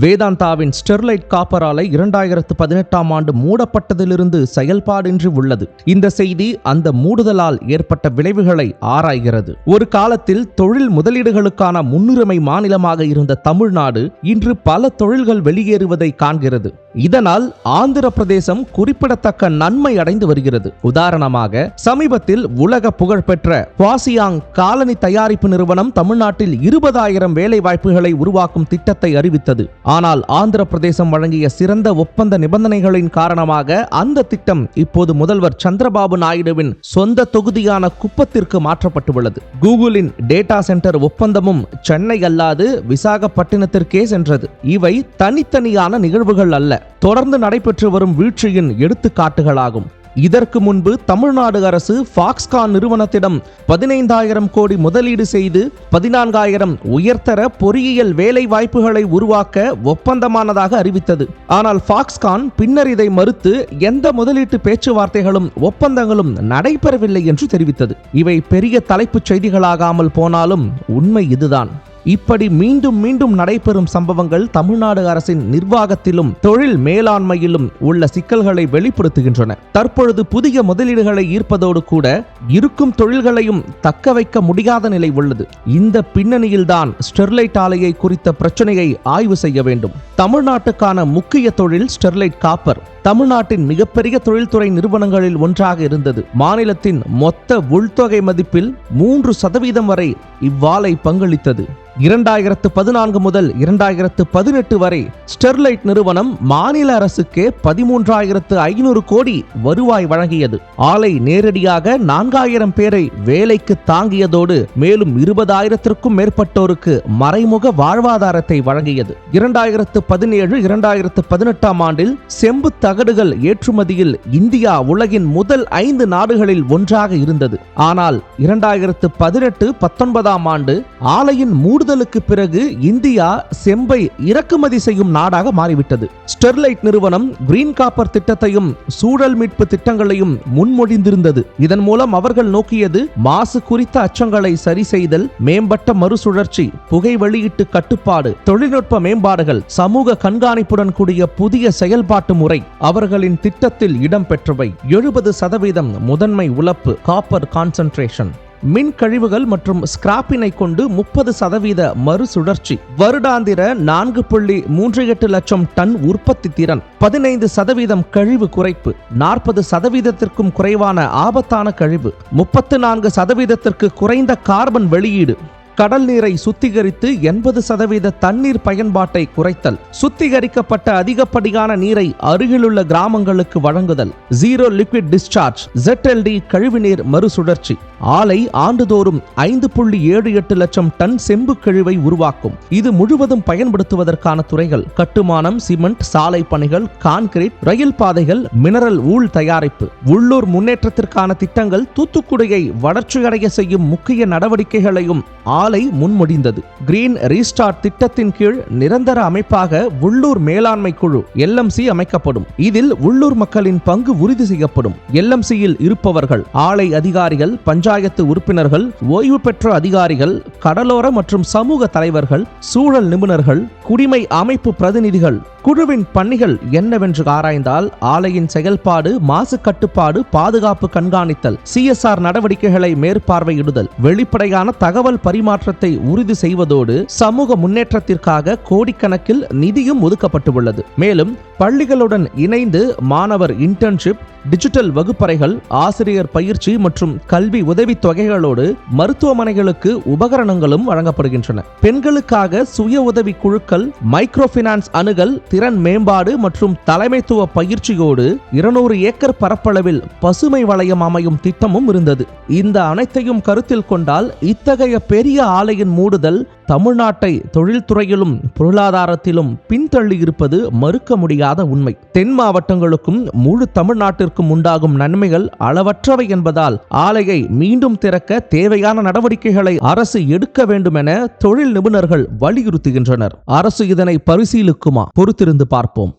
வேதாந்தாவின் Sterlite copper ஆலை இரண்டாயிரத்து பதினெட்டாம் ஆண்டு மூடப்பட்டதிலிருந்து செயல்பாடின்றி உள்ளது. இந்த செய்தி அந்த மூடுதலால் ஏற்பட்ட விளைவுகளை ஆராய்கிறது. ஒரு காலத்தில் தொழில் முதலீடுகளுக்கான முன்னுரிமை மாநிலமாக இருந்த தமிழ்நாடு இன்று பல தொழில்கள் வெளியேறுவதை காண்கிறது. இதனால் ஆந்திர பிரதேசம் குறிப்பிடத்தக்க நன்மை அடைந்து வருகிறது. உதாரணமாக சமீபத்தில் உலக புகழ்பெற்ற குவாசியாங் காலனி தயாரிப்பு நிறுவனம் தமிழ்நாட்டில் இருபதாயிரம் வேலை வாய்ப்புகளை உருவாக்கும் திட்டத்தை அறிவித்தது. ஆனால் ஆந்திர பிரதேசம் வழங்கிய சிறந்த ஒப்பந்த நிபந்தனைகளின் காரணமாக அந்த திட்டம் இப்போது முதல்வர் சந்திரபாபு நாயுடுவின் சொந்த தொகுதியான குப்பத்திற்கு மாற்றப்பட்டுள்ளது. கூகுளின் டேட்டா சென்டர் ஒப்பந்தமும் சென்னை அல்லாது விசாகப்பட்டினத்திற்கே சென்றது. இவை தனித்தனியான நிகழ்வுகள் அல்ல. தொடர்ந்து நடைபெற்று வரும் வீழ்ச்சியின் எடுத்துக்காட்டுகளாகும். இதற்கு முன்பு தமிழ்நாடு அரசு ஃபாக்ஸ்கான் நிறுவனத்திடம் பதினைந்தாயிரம் கோடி முதலீடு செய்து பதினான்காயிரம் உயர்தர பொறியியல் வேலை வாய்ப்புகளை உருவாக்க ஒப்பந்தமானதாக அறிவித்தது. ஆனால் ஃபாக்ஸ்கான் பின்னர் இதை மறுத்து எந்த முதலீட்டு பேச்சுவார்த்தைகளும் ஒப்பந்தங்களும் நடைபெறவில்லை என்று தெரிவித்தது. இவை பெரிய தலைப்புச் செய்திகளாகாமல் போனாலும் உண்மை இதுதான். இப்படி மீண்டும் மீண்டும் நடைபெறும் சம்பவங்கள் தமிழ்நாடு அரசின் நிர்வாகத்திலும் தொழில் மேலாண்மையிலும் உள்ள சிக்கல்களை வெளிப்படுத்துகின்றன. தற்பொழுது புதிய முதலீடுகளை ஈர்ப்பதோடு கூட இருக்கும் தொழில்களையும் தக்க வைக்க முடியாத நிலை உள்ளது. இந்த பின்னணியில்தான் ஸ்டெர்லைட் ஆலையை குறித்த பிரச்சனையை ஆய்வு செய்ய வேண்டும். தமிழ்நாட்டுக்கான முக்கிய தொழில் ஸ்டெர்லைட் காப்பர். தமிழ்நாட்டின் மிகப்பெரிய தொழில்துறை நிறுவனங்களில் ஒன்றாக இருந்தது. மாநிலத்தின் மொத்த உள்தொகை மதிப்பில் மூன்று சதவீதம் வரை இவ்வாலை பங்களித்தது. இரண்டாயிரத்து பதினான்கு முதல் இரண்டாயிரத்து பதினெட்டு வரை ஸ்டெர்லைட் நிறுவனம் மாநில அரசுக்கே பதிமூன்றாயிரத்து ஐநூறு கோடி வருவாய் வழங்கியது. ஆலை நேரடியாக நான்காயிரம் பேரை வேலைக்கு தாங்கியதோடு மேலும் இருபதாயிரத்திற்கும் மேற்பட்டோருக்கு மறைமுக வாழ்வாதாரத்தை வழங்கியது. இரண்டாயிரத்து பதினேழு இரண்டாயிரத்து பதினெட்டாம் ஆண்டில் செம்பு தகடுகள் ஏற்றுமதியில் இந்தியா உலகின் முதல் ஐந்து நாடுகளில் ஒன்றாக இருந்தது. ஆனால் இரண்டாயிரத்து பதினெட்டு பத்தொன்பதாம் ஆண்டு ஆலையின் மூடு தாக்குதலுக்கு பிறகு இந்தியா செம்பை இறக்குமதி செய்யும் நாடாக மாறிவிட்டது. ஸ்டெர்லைட் நிறுவனம் கிரீன் காப்பர் திட்டத்தையும் சூழல் மீட்பு திட்டங்களையும் முன்மொழிந்திருந்தது. இதன் மூலம் அவர்கள் நோக்கியது மாசு குறித்த அச்சங்களை சரி செய்தல் மேம்பட்ட மறுசுழற்சி புகை வெளியீட்டு கட்டுப்பாடு தொழில்நுட்ப மேம்பாடுகள் சமூக கண்காணிப்புடன் கூடிய புதிய செயல்பாட்டு முறை அவர்களின் திட்டத்தில் இடம்பெற்றவை. எழுபது சதவீதம் முதன்மை உலப்பு காப்பர் கான்சன்ட்ரேஷன். மின் கழிவுகள் மற்றும் ஸ்கிராப்பினை கொண்டு முப்பது சதவீத மறுசுழற்சி வருடாந்திர நான்கு புள்ளி மூன்று எட்டு லட்சம் டன் உற்பத்தி திறன் பதினைந்து சதவீதம் கழிவு குறைப்பு நாற்பது சதவீதத்திற்கும் குறைவான ஆபத்தான கழிவு முப்பத்து நான்கு சதவீதத்திற்கு குறைந்த கார்பன் வெளியீடு கடல் நீரை சுத்திகரித்து எண்பது சதவீத தண்ணீர் பயன்பாட்டை குறைத்தல் சுத்திகரிக்கப்பட்ட அதிகப்படியான நீரை அருகிலுள்ள கிராமங்களுக்கு வழங்குதல் ஜீரோ லிக்விட் டிஸ்சார்ஜ் ஜெட்எல்டி கழிவுநீர் மறுசுழற்சி ஆலை ஆண்டுதோறும் ஐந்து புள்ளி ஏழு எட்டு லட்சம் டன் செம்பு கழிவை உருவாக்கும். இது முழுவதும் பயன்படுத்துவதற்கான துறைகள் கட்டுமானம் சிமெண்ட் சாலை பணிகள் கான்கிரீட் ரயில் பாதைகள் மினரல் ஊழ் தயாரிப்பு. உள்ளூர் முன்னேற்றத்திற்கான திட்டங்கள் தூத்துக்குடியை வளர்ச்சியடைய செய்யும் முக்கிய நடவடிக்கைகளையும் ஆலை முன்மொழிந்தது. கிரீன் ரீஸ்டார்ட் திட்டத்தின் கீழ் நிரந்தர அமைப்பாக உள்ளூர் மேலாண்மை குழு எல்எம்சி அமைக்கப்படும். இதில் உள்ளூர் மக்களின் பங்கு உறுதி செய்யப்படும். எல்எம்சியில் இருப்பவர்கள் ஆலை அதிகாரிகள் பஞ்சாயத்து உறுப்பினர்கள் ஓய்வு பெற்ற அதிகாரிகள் கடலோர மற்றும் சமூக தலைவர்கள் சூழல் நிபுணர்கள் குடிமை அமைப்பு பிரதிநிதிகள் குழுவின் பணிகள் என்னவென்று ஆராய்ந்தால் ஆலையின் செயல்பாடு மாசு கட்டுப்பாடு பாதுகாப்பு கண்காணித்தல் சிஎஸ்ஆர் நடவடிக்கைகளை மேற்பார்வையிடுதல் வெளிப்படையான தகவல் பரிமாற்றத்தை உறுதி செய்வதோடு சமூக முன்னேற்றத்திற்காக கோடிக்கணக்கில் நிதியும் ஒதுக்கப்பட்டுள்ளது. மேலும் பள்ளிகளுடன் இணைந்து மாணவர் இன்டர்ன்ஷிப் டிஜிட்டல் வகுப்பறைகள் ஆசிரியர் பயிற்சி மற்றும் கல்வி உதவி தொகைகளோடு மருத்துவமனைகளுக்கு உபகரணங்களும் வழங்கப்படுகின்றன. பெண்களுக்காக சுய உதவி குழுக்கள் மைக்ரோ பினான்ஸ் அணுகல் திறன் மேம்பாடு மற்றும் தலைமைத்துவ பயிற்சியோடு இருநூறு ஏக்கர் பரப்பளவில் பசுமை வளையம் அமையும் திட்டமும் இருந்தது. இந்த அனைத்தையும் கருத்தில் கொண்டால் இத்தகைய பெரிய ஆலையின் மூடுதல் தமிழ்நாட்டை தொழில்துறையிலும் பொருளாதாரத்திலும் பின்தள்ளியிருப்பது மறுக்க முடியாத உண்மை. தென் மாவட்டங்களுக்கும் முழு தமிழ்நாட்டிற்கும் உண்டாகும் நன்மைகள் அளவற்றவை என்பதால் ஆலையை மீண்டும் திறக்க தேவையான நடவடிக்கைகளை அரசு எடுக்க வேண்டும் என தொழில் நிபுணர்கள் வலியுறுத்துகின்றனர். அரசு இதனை பரிசீலிக்குமா? பொறுத்திருந்து பார்ப்போம்.